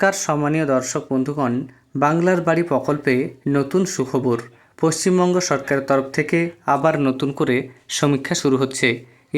নমস্কার, সম্মানীয় দর্শক বন্ধুগণ। বাংলার বাড়ি প্রকল্পে নতুন সুখবর। পশ্চিমবঙ্গ সরকারের তরফ থেকে আবার নতুন করে সমীক্ষা শুরু হচ্ছে।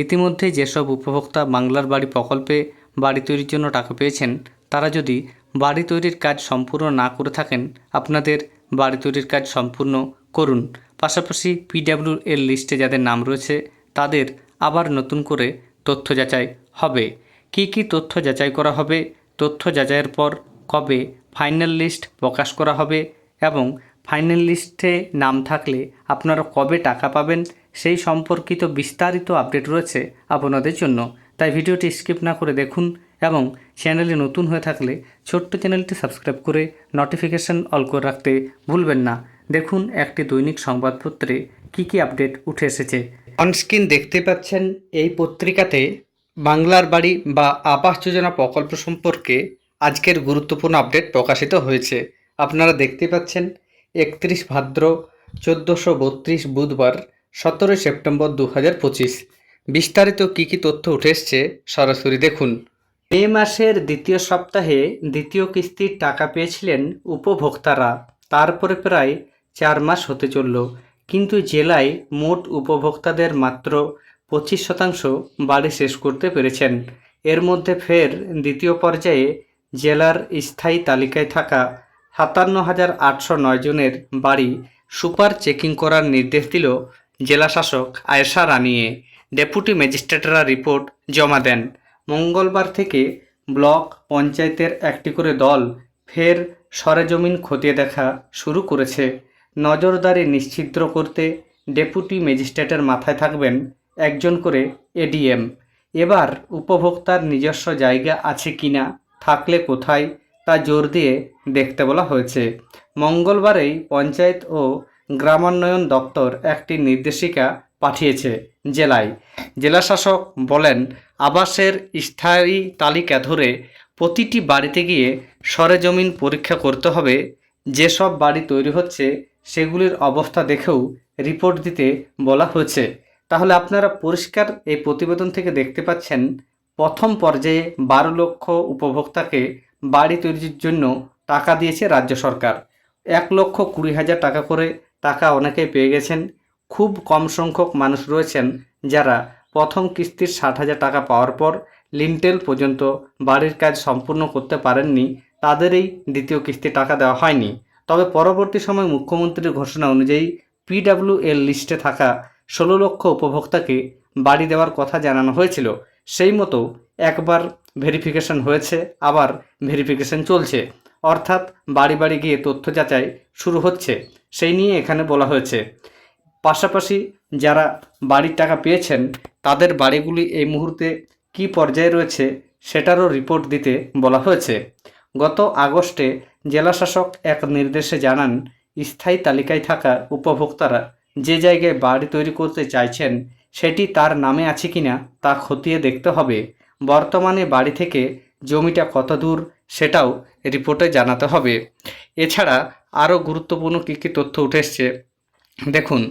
ইতিমধ্যে যেসব উপভোক্তা বাংলার বাড়ি প্রকল্পে বাড়ি তৈরির জন্য টাকা পেয়েছেন, তারা যদি বাড়ি তৈরির কাজ সম্পূর্ণ না করে থাকেন, আপনাদের বাড়ি তৈরির কাজ সম্পূর্ণ করুন। পাশাপাশি পিডাব্লিউ এর লিস্টে যাদের নাম রয়েছে, তাদের আবার নতুন করে তথ্য যাচাই হবে। কি কি তথ্য যাচাই করা হবে? তথ্য যাচাইয়ের পর কবে ফাইনাল লিস্ট প্রকাশ করা হবে এবং ফাইনাল লিস্টে নাম থাকলে আপনারা কবে টাকা পাবেন সেই সম্পর্কিত বিস্তারিত আপডেট রয়েছে আপনাদের জন্য। তাই ভিডিওটি স্কিপ না করে দেখুন এবং চ্যানেলে নতুন হয়ে থাকলে ছোট্ট চ্যানেলটি সাবস্ক্রাইব করে নোটিফিকেশান অল করে রাখতে ভুলবেন না। দেখুন একটি দৈনিক সংবাদপত্রে কি কি আপডেট উঠে এসেছে। অনস্ক্রিন দেখতে পাচ্ছেন এই পত্রিকাতে বাংলার বাড়ি বা আবাস যোজনা প্রকল্প সম্পর্কে আজকের গুরুত্বপূর্ণ আপডেট প্রকাশিত হয়েছে। আপনারা দেখতে পাচ্ছেন, একত্রিশ ভাদ্র চোদ্দোশো বত্রিশ বুধবার, সতেরোই সেপ্টেম্বর দু হাজার পঁচিশ। বিস্তারিত কী কী তথ্য উঠে এসছে, সরাসরি দেখুন। মে মাসের দ্বিতীয় সপ্তাহে দ্বিতীয় কিস্তির টাকা পেয়েছিলেন উপভোক্তারা। তারপরে প্রায় চার মাস হতে চলল, কিন্তু জেলায় মোট উপভোক্তাদের মাত্র পঁচিশ শতাংশ বাড়ি শেষ করতে পেরেছেন। এর মধ্যে ফের দ্বিতীয় পর্যায়ে জেলার স্থায়ী তালিকায় থাকা সাতান্ন হাজার আটশো নয় জনের বাড়ি সুপার চেকিং করার নির্দেশ দিল জেলাশাসক আয়েশা রানিয়ে। ডেপুটি ম্যাজিস্ট্রেটরা রিপোর্ট জমা দেন। মঙ্গলবার থেকে ব্লক পঞ্চায়েতের একটি করে দল ফের সরেজমিন খতিয়ে দেখা শুরু করেছে। নজরদারি নিশ্চিদ্র করতে ডেপুটি ম্যাজিস্ট্রেটের মাথায় থাকবেন একজন করে এডিএম। এবার উপভোক্তার নিজস্ব জায়গা আছে কিনা থাকলে কোথায় তা জোর দিয়ে দেখতে বলা হয়েছে। মঙ্গলবারেই পঞ্চায়েত ও গ্রামান্বয়ন দপ্তর একটি নির্দেশিকা পাঠিয়েছে জেলায়। জেলাশাসক বলেন, আবাসের স্থায়ী তালিকা ধরে প্রতিটি বাড়িতে গিয়ে সরেজমিন পরীক্ষা করতে হবে। যেসব বাড়ি তৈরি হচ্ছে, সেগুলির অবস্থা দেখেও রিপোর্ট দিতে বলা হয়েছে। তাহলে আপনারা পরিষ্কার এই প্রতিবেদন থেকে দেখতে পাচ্ছেন প্রথম পর্যায়ে বারো লক্ষ উপভোক্তাকে বাড়ি তৈরির জন্য টাকা দিয়েছে রাজ্য সরকার। এক লক্ষ কুড়ি হাজার টাকা করে টাকা অনেকেই পেয়ে গেছেন। খুব কম সংখ্যক মানুষ রয়েছেন যারা প্রথম কিস্তির ষাট হাজার টাকা পাওয়ার পর লিন্টেল পর্যন্ত বাড়ির কাজ সম্পূর্ণ করতে পারেননি, তাদেরই দ্বিতীয় কিস্তি টাকা দেওয়া হয়নি। তবে পরবর্তী সময় মুখ্যমন্ত্রীর ঘোষণা অনুযায়ী পিডাব্লিউ এর লিস্টে থাকা ষোলো লক্ষ উপভোক্তাকে বাড়ি দেওয়ার কথা জানানো হয়েছিল। সেই মতো একবার ভেরিফিকেশন হয়েছে, আবার ভেরিফিকেশন চলছে। অর্থাৎ বাড়ি বাড়ি গিয়ে তথ্য যাচাই শুরু হচ্ছে। সেই নিয়ে এখানে বলা হয়েছে। পাশাপাশি যারা বাড়ির টাকা পেয়েছেন, তাদের বাড়িগুলি এই মুহূর্তে কী পর্যায়ে রয়েছে সেটারও রিপোর্ট দিতে বলা হয়েছে। গত আগস্টে জেলাশাসক এক নির্দেশে জানান, স্থায়ী তালিকায় থাকা উপভোক্তারা যে জায়গায় বাড়ি তৈরি করতে চাইছেন সেটি তার নামে আছে কিনা তা খতিয়ে দেখতে হবে। বর্তমানে বাড়ি থেকে জমিটা কত দূর সেটাও রিপোর্টে জানাতে হবে। এছাড়া আরও গুরুত্বপূর্ণ কী কী তথ্য উঠে এসছে? দেখুন,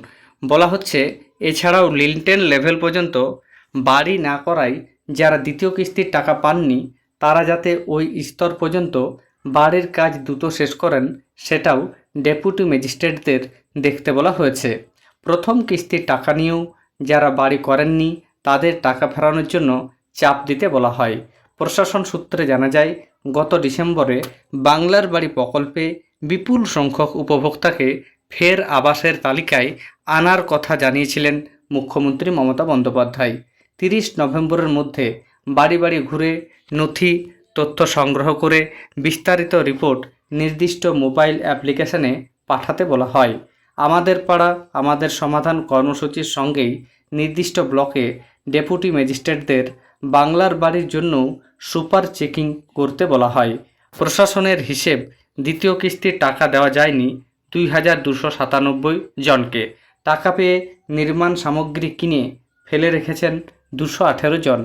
বলা হচ্ছে, এছাড়াও লিনটেন লেভেল পর্যন্ত বাড়ি না করায় যারা দ্বিতীয় কিস্তির টাকা পাননি, তারা যাতে ওই স্তর পর্যন্ত বাড়ির কাজ দ্রুত শেষ করেন, সেটাও ডেপুটি ম্যাজিস্ট্রেটদের দেখতে বলা হয়েছে। প্রথম কিস্তির টাকা নিয়েও যারা বাড়ি করেননি, তাদের টাকা ফেরানোর জন্য চাপ দিতে বলা হয়। প্রশাসন সূত্রে জানা যায়, গত ডিসেম্বরে বাংলার বাড়ি প্রকল্পে বিপুল সংখ্যক উপভোক্তাকে ফের আবাসের তালিকায় আনার কথা জানিয়েছিলেন মুখ্যমন্ত্রী মমতা বন্দ্যোপাধ্যায়। তিরিশ নভেম্বরের মধ্যে বাড়ি বাড়ি ঘুরে নথি, তথ্য সংগ্রহ করে বিস্তারিত রিপোর্ট নির্দিষ্ট মোবাইল অ্যাপ্লিকেশনে পাঠাতে বলা হয়। আমাদের পাড়া, আমাদের সমাধান কর্মসূচির সঙ্গেই নির্দিষ্ট ব্লকে ডেপুটি ম্যাজিস্ট্রেটদের বাংলার বাড়ির জন্য সুপার চেকিং করতে বলা হয়। প্রশাসনের হিসেব দ্বিতীয় কিস্তির টাকা দেওয়া যায়নি দুই হাজার দুশো সাতানব্বই জনকে। টাকা পেয়ে নির্মাণ সামগ্রী কিনে ফেলে রেখেছেন দুশো আঠেরো জন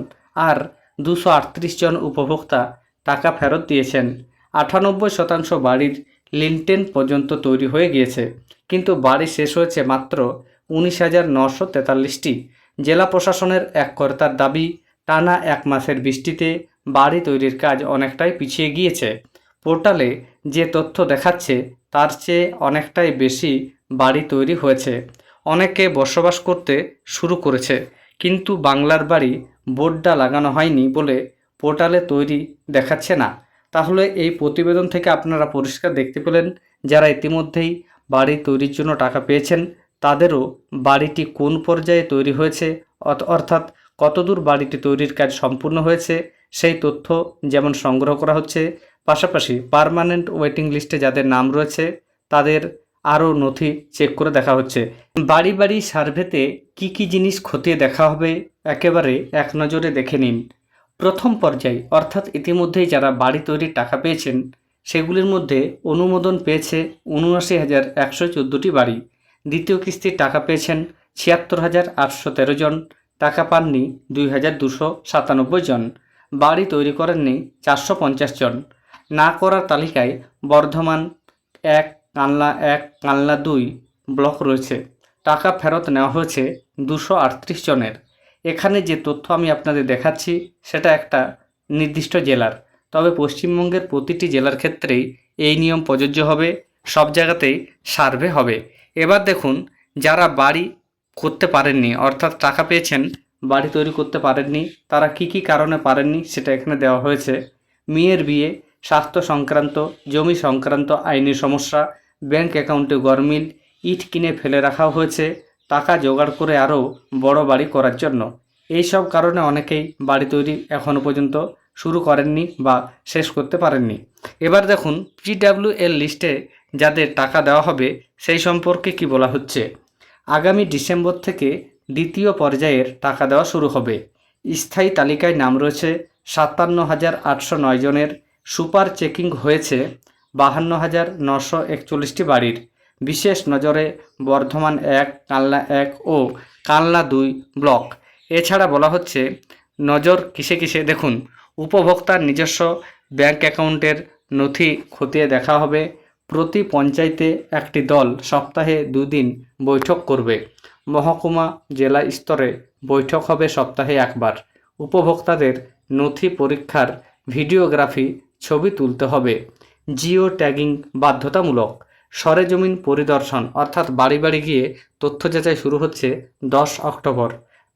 আর দুশো আটত্রিশ জন উপভোক্তা টাকা ফেরত দিয়েছেন। আটানব্বই শতাংশ বাড়ির লিনটেন পর্যন্ত তৈরি হয়ে গিয়েছে, কিন্তু বাড়ি শেষ হয়েছে মাত্র উনিশ হাজার নশো তেতাল্লিশটি। জেলা প্রশাসনের এক কর্তার দাবি, টানা এক মাসের বৃষ্টিতে বাড়ি তৈরির কাজ অনেকটাই পিছিয়ে গিয়েছে। পোর্টালে যে তথ্য দেখাচ্ছে, তার চেয়ে অনেকটাই বেশি বাড়ি তৈরি হয়েছে। অনেকে বসবাস করতে শুরু করেছে, কিন্তু বাংলার বাড়ি বোর্ডটা লাগানো হয়নি বলে পোর্টালে তৈরি দেখাচ্ছে না। তাহলে এই প্রতিবেদন থেকে আপনারা পরিষ্কার দেখতে পেলেন যারা ইতিমধ্যেই বাড়ি তৈরির জন্য টাকা পেয়েছেন, তাদেরও বাড়িটি কোন পর্যায়ে তৈরি হয়েছে অর্থাৎ কতদূর বাড়িটি তৈরির কাজ সম্পূর্ণ হয়েছে, সেই তথ্য যেমন সংগ্রহ করা হচ্ছে, পাশাপাশি পার্মানেন্ট ওয়েটিং লিস্টে যাদের নাম রয়েছে, তাদের আরও নথি চেক করে দেখা হচ্ছে। বাড়ি বাড়ি সার্ভেতে কি কি জিনিস খতিয়ে দেখা হবে, একেবারে এক নজরে দেখে নিন। প্রথম পর্যায়ে, অর্থাৎ ইতিমধ্যেই যারা বাড়ি তৈরির টাকা পেয়েছেন, সেগুলির মধ্যে অনুমোদন পেয়েছে উনআশি হাজার একশো চোদ্দোটি বাড়ি। দ্বিতীয় কিস্তির টাকা পেয়েছেন ছিয়াত্তর হাজার আটশো তেরো জন, টাকা পাননি দুই হাজার দুশো সাতানব্বই জন, বাড়ি তৈরি করেননি চারশো পঞ্চাশ জন। না করার তালিকায় বর্ধমান এক কানলা এক কানলা দুই ব্লক রয়েছে। টাকা ফেরত নেওয়া হয়েছে দুশো আটত্রিশ জনের। এখানে যে তথ্য আমি আপনাদের দেখাচ্ছি, সেটা একটা নির্দিষ্ট জেলার। তবে পশ্চিমবঙ্গের প্রতিটি জেলার ক্ষেত্রেই এই নিয়ম প্রযোজ্য হবে, সব জায়গাতেই সার্ভে হবে। এবার দেখুন, যারা বাড়ি করতে পারেননি, অর্থাৎ টাকা পেয়েছেন, বাড়ি তৈরি করতে পারেননি, তারা কি কি কারণে পারেননি, সেটা এখানে দেওয়া হয়েছে। মেয়ের বিয়ে, স্বাস্থ্য সংক্রান্ত, জমি সংক্রান্ত আইনি সমস্যা, ব্যাংক অ্যাকাউন্টে গরমিল ইট কিনে ফেলে রাখা হয়েছে। টাকা জোগাড় করে আরও বড় বাড়ি করার জন্য। এই সব কারণে অনেকেই বাড়ি তৈরি এখনও পর্যন্ত শুরু করেননি বা শেষ করতে পারেননি। এবার দেখুন এল লিস্টে যাদের টাকা দেওয়া হবে সেই সম্পর্কে কি বলা হচ্ছে। আগামী ডিসেম্বর থেকে দ্বিতীয় পর্যায়ের টাকা দেওয়া শুরু হবে। স্থায়ী তালিকায় নাম রয়েছে সাতান্ন হাজার আটশো নয় জনের। সুপার চেকিং হয়েছে বাহান্ন হাজার নশো একচল্লিশটি বাড়ির। বিশেষ নজরে বর্ধমান এক, কালনা এক ও কালনা দুই ব্লক। এছাড়া বলা হচ্ছে, নজর কিসে কিসে দেখুন, উপভোক্তার নিজস্ব ব্যাংক অ্যাকাউন্টের নথি খতিয়ে দেখা হবে, প্রতি পঞ্চায়েতে একটি দল সপ্তাহে দুদিন বৈঠক করবে, মহকুমা জেলা স্তরে বৈঠক হবে সপ্তাহে একবার। উপভোক্তাদের নথি পরীক্ষার ভিডিওগ্রাফি ছবি তুলতে হবে, জিও ট্যাগিং বাধ্যতামূলক। সরেজমিন পরিদর্শন, অর্থাৎ বাড়ি বাড়ি গিয়ে তথ্য যাচাই শুরু হচ্ছে দশ অক্টোবর।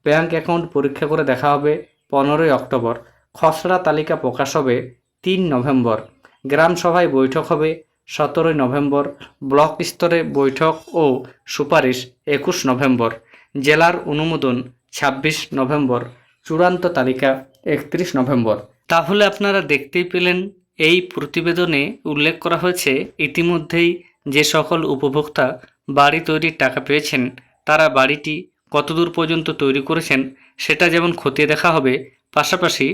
ব্যাংক অ্যাকাউন্ট পরীক্ষা করে দেখা হবে পনেরোই অক্টোবর। খসড়া তালিকা প্রকাশ হবে তিন নভেম্বর। গ্রাম সভায় বৈঠক হবে সতেরোই নভেম্বর। ব্লক স্তরে বৈঠক ও সুপারিশ একুশ নভেম্বর। জেলার অনুমোদন ছাব্বিশ নভেম্বর। চূড়ান্ত তালিকা একত্রিশ নভেম্বর। তাহলে আপনারা দেখতেই পেলেন, এই প্রতিবেদনে উল্লেখ করা হয়েছে, ইতিমধ্যেই যে সকল উপভোক্তা বাড়ি তৈরির টাকা পেয়েছেন, তারা বাড়িটি কতদূর পর্যন্ত তৈরি করেছেন, সেটা যেমন খতিয়ে দেখা হবে, পাশাপাশি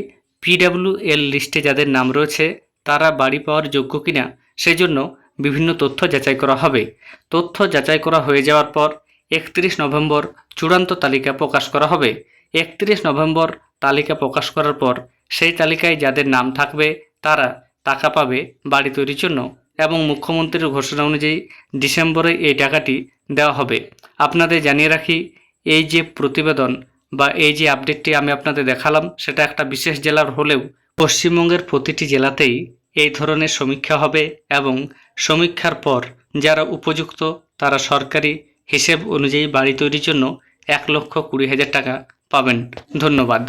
এল লিস্টে যাদের নাম রয়েছে, তারা বাড়ি পাওয়ার যোগ্য কিনা, সেজন্য বিভিন্ন তথ্য যাচাই করা হবে। তথ্য যাচাই করা হয়ে যাওয়ার পর একত্রিশ নভেম্বর চূড়ান্ত তালিকা প্রকাশ করা হবে। একত্রিশ নভেম্বর তালিকা প্রকাশ করার পর সেই তালিকায় যাদের নাম থাকবে, তারা টাকা পাবে বাড়ি তৈরির জন্য। এবং মুখ্যমন্ত্রীর ঘোষণা অনুযায়ী ডিসেম্বরে এই টাকাটি দেওয়া হবে। আপনাদের জানিয়ে রাখি, এই যে প্রতিবেদন বা এই যে আপডেটটি আমি আপনাদের দেখালাম, সেটা একটা বিশেষ জেলার হলেও পশ্চিমবঙ্গের প্রতিটি জেলাতেই এই ধরনের সমীক্ষা হবে এবং সমীক্ষার পর যারা উপযুক্ত, তারা সরকারি হিসেব অনুযায়ী বাড়ি তৈরির জন্য এক লক্ষ কুড়ি হাজার টাকা পাবেন। ধন্যবাদ।